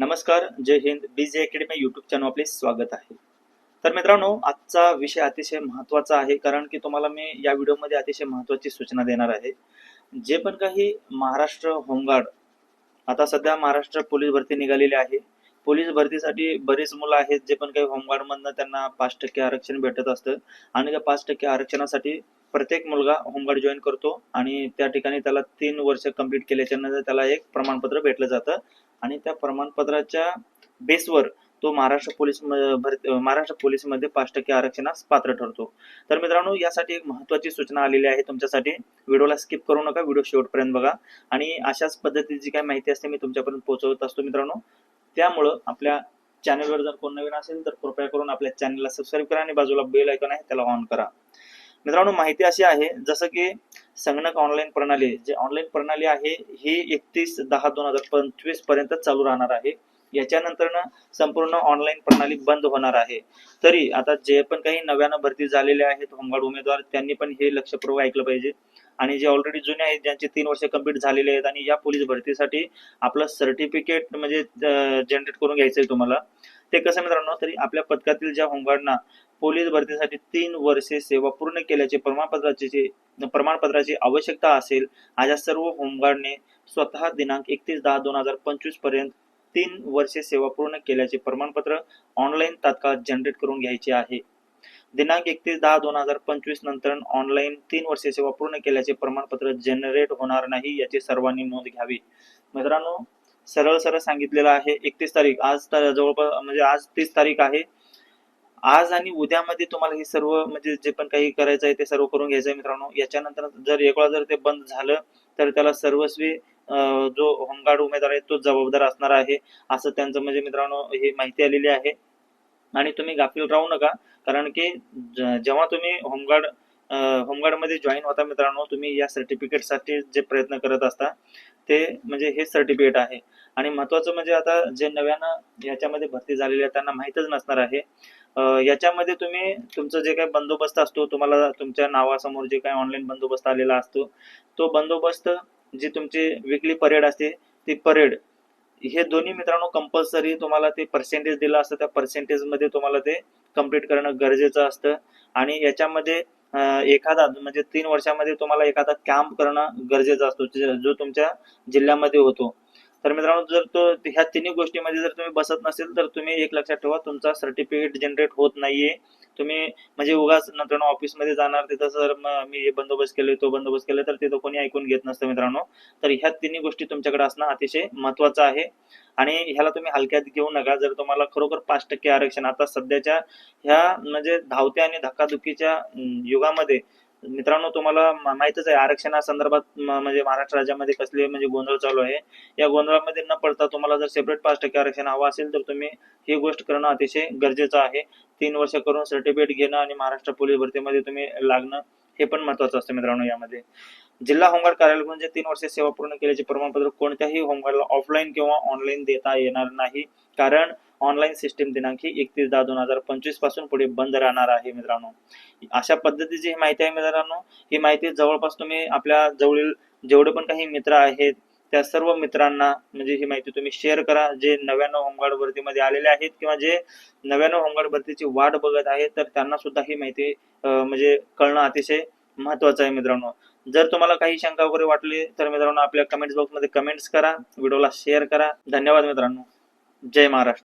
नमस्कार जय हिंद. बीजे अकॅडमी युट्यूब चॅनल आपले स्वागत आहे. तर मित्रांनो आजचा विषय अतिशय महत्त्वाचा आहे कारण की तुम्हाला मी या व्हिडिओमध्ये अतिशय महत्त्वाची सूचना देणार आहे. जे पण काही महाराष्ट्र होमगार्ड आता सध्या महाराष्ट्र पोलीस भरती निघालेली आहे. पोलीस भरतीसाठी बरीच मुलं आहेत जे पण काही होमगार्डमधनं त्यांना पाच टक्के आरक्षण भेटत असतं. आणि त्या पाच टक्के आरक्षणासाठी प्रत्येक मुलगा होमगार्ड जॉईन करतो आणि त्या ठिकाणी त्याला तीन वर्ष कंप्लीट केल्याच्यानंतर त्याला एक प्रमाणपत्र भेटलं जातं. आणि त्या प्रमाणपत्राच्या बेसवर तो महाराष्ट्र पोलीस म- महाराष्ट्र पोलीसमध्ये पाच टक्के आरक्षणास पात्र ठरतो. तर मित्रांनो यासाठी एक महत्वाची सूचना आलेली आहे तुमच्यासाठी. व्हिडिओला स्किप करू नका व्हिडिओ शेवटपर्यंत बघा. आणि अशाच पद्धतीची काय माहिती असते मी तुमच्यापर्यंत पोहोचवत असतो मित्रांनो. त्यामुळं आपल्या चॅनलवर जर कोण नवीन असेल तर कृपया करून आपल्या चॅनलला सबस्क्राईब करा आणि बाजूला बेल ऐकून आहे त्याला ऑन करा. मित्रांनो माहिती अशी आहे जसं की संगणक ऑनलाईन प्रणाली जे ऑनलाईन प्रणाली आहे ही एकतीस दहा दोन हजार पंचवीसपर्यंत चालू राहणार आहे. याच्यानंतर ना संपूर्ण ऑनलाईन प्रणाली बंद होणार आहे. तरी आता जे पण काही नव्यानं भरती झालेले आहेत होमगार्ड उमेदवार त्यांनी पण हे लक्षपूर्वक ऐकलं पाहिजे. आणि जे ऑलरेडी जुने आहेत ज्यांचे तीन वर्ष कंप्लीट झालेले आहेत आणि या पोलीस भरतीसाठी आपलं सर्टिफिकेट म्हणजे जनरेट करून घ्यायचंय तुम्हाला. ते कसं मित्रांनो तरी आपल्या पथकातील ज्या होमगार्डना पोलीस भरतीसाठी तीन वर्षे सेवा पूर्ण केल्याचे प्रमाणपत्राची प्रमाणपत्राची आवश्यकता असेल अशा सर्व होमगार्डने स्वतः दिनांक एकतीस दहा दोन हजार पंचवीसपर्यंत तीन वर्षे सेवा पूर्ण केल्याचे प्रमाणपत्र ऑनलाईन तात्काळ जनरेट करून घ्यायचे आहे. दिनांक एकतीस दहा दोन हजार पंचवीस नंतर ऑनलाईन तीन वर्षे सेवा पूर्ण केल्याचे प्रमाणपत्र जनरेट होणार नाही याची सर्वांनी नोंद घ्यावी. मित्रांनो सरळ सरळ सांगितलेलं आहे एकतीस तारीख आज जवळपास म्हणजे आज तीस तारीख आहे. आज आणि उद्यामध्ये तुम्हाला हे सर्व म्हणजे जे पण काही करायचं आहे ते सर्व करून घ्यायचं आहे मित्रांनो. याच्यानंतर जर एक वेळा जर ते बंद झालं तर त्याला सर्वस्वी जो होमगार्ड उमेदवार आहे तो जबाबदार असणार आहे असं त्यांचं म्हणजे मित्रांनो ही माहिती आलेली आहे. आणि तुम्ही गाफील राहू नका कारण की जेव्हा तुम्ही होमगार्ड होमगार्डमध्ये जॉईन होता मित्रांनो तुम्ही या सर्टिफिकेटसाठी जे प्रयत्न करत असता ते म्हणजे हे सर्टिफिकेट आहे. आणि महत्वाचं म्हणजे आता जे नव्यानं याच्यामध्ये भरती झालेले आहे त्यांना माहीतच नसणार आहे. याच्यामध्ये तुम्ही तुमचं जे काही बंदोबस्त असतो तुम्हाला तुमच्या नावासमोर जे काही ऑनलाईन बंदोबस्त आलेला असतो तो बंदोबस्त जी तुमची विकली परेड असते ती परेड हे दोन्ही मित्रांनो कंपल्सरी तुम्हाला ते पर्सेंटेज दिलं असतं त्या पर्सेंटेजमध्ये तुम्हाला ते कंप्लीट करणं गरजेचं असतं. आणि याच्यामध्ये एखादा म्हणजे तीन वर्षामध्ये तुम्हाला एखादा कॅम्प करणं गरजेचं असतो जो तुमच्या जिल्ह्यामध्ये होतो. तर मित्रांनो जर तो ह्या तिन्ही गोष्टीमध्ये जर तुम्ही बसत नसेल तर तुम्ही एक लक्षात ठेवा तुमचा सर्टिफिकेट जनरेट होत नाहीये. तुम्ही म्हणजे उगाच नंतर ऑफिसमध्ये जाणार तिथं सर मी हे बंदोबस्त केले तो बंदोबस्त केले तर तिथं कोणी ऐकून घेत नसतं मित्रांनो. तर ह्या तिन्ही गोष्टी तुमच्याकडे असणं अतिशय महत्वाचं आहे. आणि ह्याला तुम्ही हलक्यात घेऊ नका. जर तुम्हाला खरोखर पाच टक्के आरक्षण आता सध्याच्या ह्या म्हणजे धावत्या आणि धक्काधुकीच्या युगामध्ये मित्रांनो तुम्हाला माहितच आहे आरक्षणासंदर्भात म्हणजे महाराष्ट्र राज्यामध्ये कसले म्हणजे गोंधळ चालू आहे. या गोंधळामध्ये न पडता तुम्हाला जर सेपरेट पाच टक्के आरक्षण हवं असेल तर तुम्ही ही गोष्ट करणं अतिशय गरजेचं आहे. तीन वर्ष करून सर्टिफिकेट घेणं आणि महाराष्ट्र पोलीस भरतीमध्ये तुम्ही लागणं हे पण महत्वाचं असतं मित्रांनो यामध्ये. जिल्हा होमगार्ड कार्यालय म्हणजे तीन वर्ष सेवा पूर्ण केल्याचे प्रमाणपत्र कोणत्याही होमगार्डला ऑफलाईन किंवा ऑनलाईन देता येणार नाही. कारण ऑनलाईन सिस्टीम दिनांक ही एकतीस दहा दोन हजार पंचवीसपासून पुढे बंद राहणार आहे मित्रांनो. अशा पद्धतीची ही माहिती आहे मित्रांनो. ही माहिती जवळपास तुम्ही आपल्या जवळील जेवढे पण काही मित्र आहेत त्या सर्व मित्रांना म्हणजे ही माहिती तुम्ही शेअर करा. जे नव्याण्णव होमगार्ड भरतीमध्ये आलेले आहेत किंवा जे नव्याण्णव होमगार्ड भरतीची वाट बघत आहेत तर त्यांना सुद्धा ही माहिती म्हणजे कळणं अतिशय महत्वाचं आहे मित्रांनो. जर तुम्हाला काही शंका वगैरे वाटली तर मित्रांनो आपल्या कमेंट्स बॉक्समध्ये कमेंट्स करा व्हिडिओला शेअर करा. धन्यवाद मित्रांनो. जय महाराष्ट्र.